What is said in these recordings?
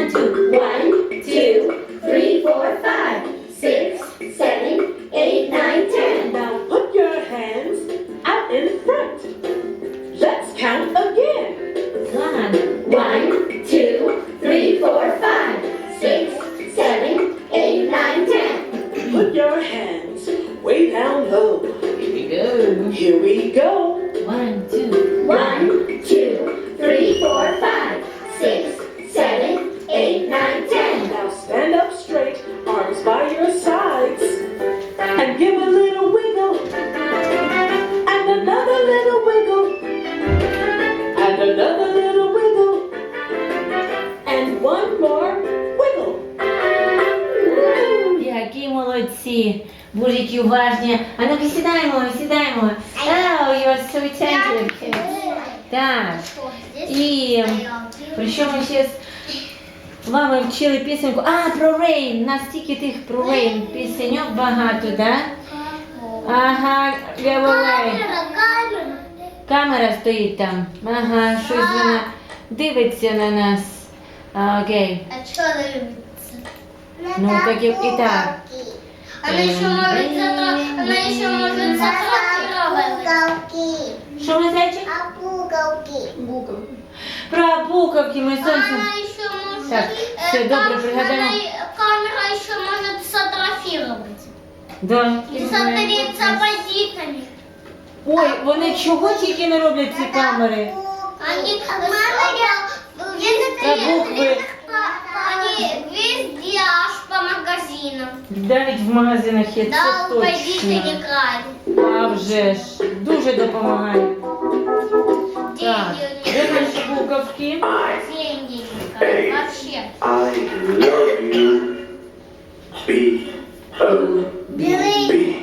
One, two. One, two, three, four, five, six, seven, eight, nine, ten. Now put your hands out in front. Let's count again. One, one, two, three, four, five, six, seven, eight, nine, ten. One, two, three, four, five, six, seven, eight, nine, ten. Put your hands way down low. Here we go. Here we go. One, two. Молодці. Боже, які уважні. А ну сідаємо, сідаємо. Oh, you are so attentive. Так. І про що ми ще з вами вчили пісеньку? А, про Рейн. Настільки тих про Рейн. Пісеньок багато, да? Ага, giveaway. Камера стоїть там. Ага, щось вона дивиться на нас. Окей. А дивиться? Ну, так і, і так. Она еще может затра... Она еще может затрахировать. Що ми зайчик? Про буковки ми сонце. Так, все, добре, пригадаємо. Камера еще может сфотографировать. Да. И смотреть с. Ой, вони чого тільки не роблять ці камери? Они... Мама, Про букви. Навіть в магазинах є Да, це пойдите точно. не край. А вже ж, дуже допомагає. Так, де Деньги наші буковки? Деньги не край. Вообще. I love you. B O B.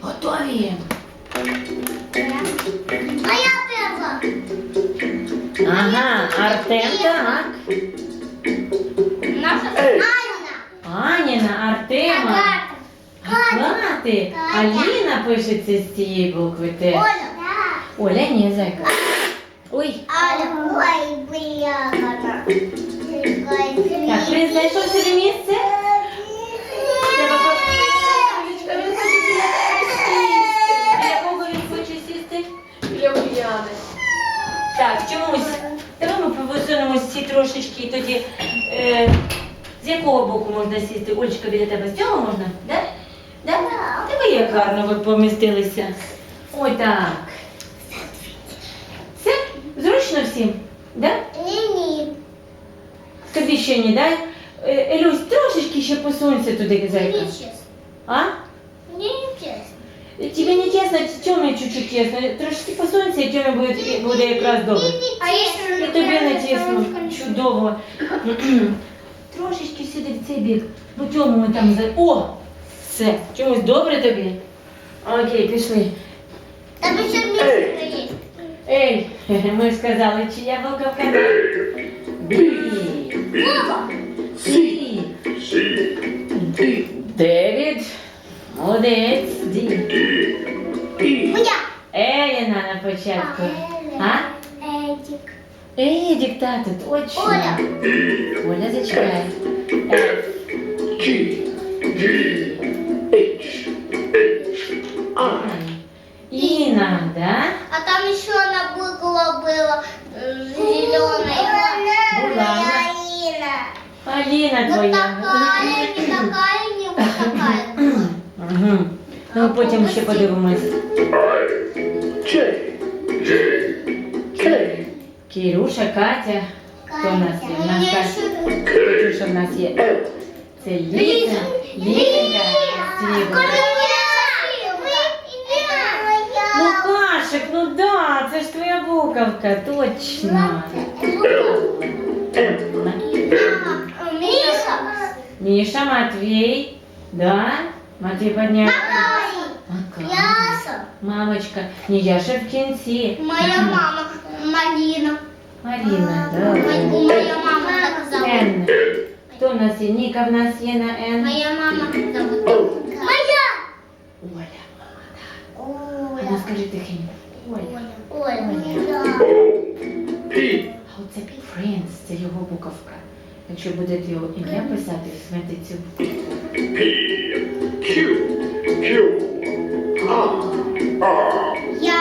Готові. Моя перла. Ага, Артем так. Агати. Аліна пишеться з цієї букви Т. Оля. Оля, ні, зайка. Ой. Ой, блядь. Так, принц знайшов собі місце? Треба він хоче біля тебе сісти. Біля кого він хоче сісти? Біля Уляни. Так, чомусь. Давай ми повисунемось всі трошечки і тоді. Е, з якого боку можна сісти? Олечка, біля тебе з цього можна? Да? Да? Диви, як гарно ви помістилися. Ой, так. Все? Зручно всім? Да? Ні-ні. Тобі ще не дай. Е, Елюсь, трошечки ще посунься туди, зайка. Мені чесно. А? Мені не чесно. Тебе не тесно, Тьомі чуть-чуть тесно. Трошки посунься, і Тьомі буде, буде якраз добре. А якщо І тобі не тісно. Чудово. Трошечки сюди в цей бік. Бо Тьому ми там за. О! Все. Чомусь добре тобі? Окей, пішли. Там ще місце є. Ей, ми ж сказали, чия буковка? Бі. B Сі. C D Девід. Молодець. Ді. E Моя. Еліна на початку. А? Едік. Едік, тато, точно. Оля. Оля, зачекай. Е, H H I Іна, да? А там ще одна буква була зеленая. Була. Аліна Ну твоя. такая, не такая, не вот такая. Угу. Ну, потім ще подивимось. Кірюша, Катя. Хто в нас є? В нас Катя. Катюша в нас є. Це Ліза. Ліза. Світло. Лукашик, ну да, це ж буковка, точно. Миша. Міша, Матвій. Да? Матвій підняв. Макар. Яса. Мамочка. Ні, я ще в кінці. Моя мама Марина. Маріна, да. Моя мама так зовут. Хто в нас є? Ніка в нас є на Н. Моя мама зовут. Моя. Оля. А ну скажи тихенько. Оля. P А оце принц, це його буковка. Якщо будете його ім'я писати, візьмете цю букву. Q, Q, R, R, Я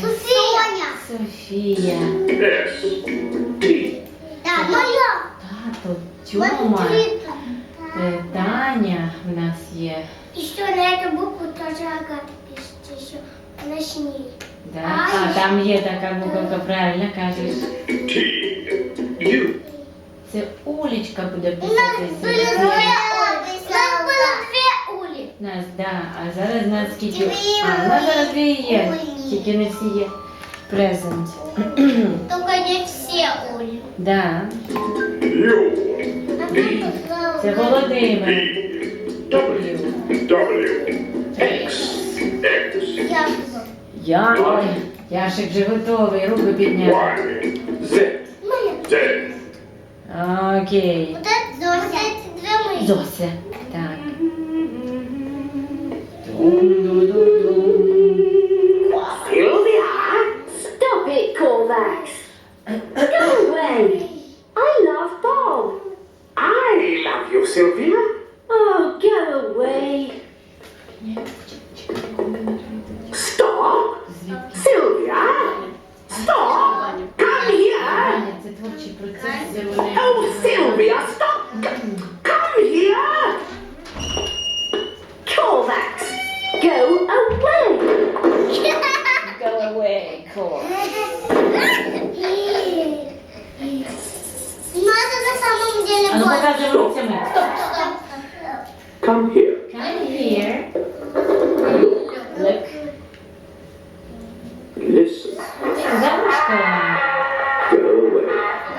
Софія. Софія. Так, моя. Тато, Тьома, е, Таня в нас є. Еще на эту букву тоже Агата пишет еще. Она с ней. Да? А, там є така буковка, правильно кажеш. Це Улічка буде нас писатися. нас было две ули. Нас, да. А зараз нас скільки? А, у нас зараз дві є. Улі. Тільки не всі є. Презент. Только не все ули. Да. Це Володимир. W, W, X, X, Я. Яшик вже готовий, руку підняв. Окей. Вот это Зося. эти две. Зося. Так. Sylvia! Stop it, Corvax! Go away! I love Bob! I love you, Sylvia. Oh, go away! Stop, Звідки? Sylvia. Stop. Come here. Аня, Це творчий процес, це вони. Oh, Sylvia, stop. Come here. Corvax! Go away! Go away, cool. Но это на самом деле А ну больше. покажи руцями. Стоп. Come here. Come here. Look. Listen. Замушка. Go